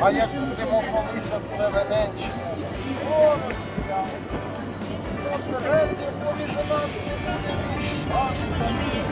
А як будемо колись от Севенеччини, от я, от третє поміж нас не буде віщати.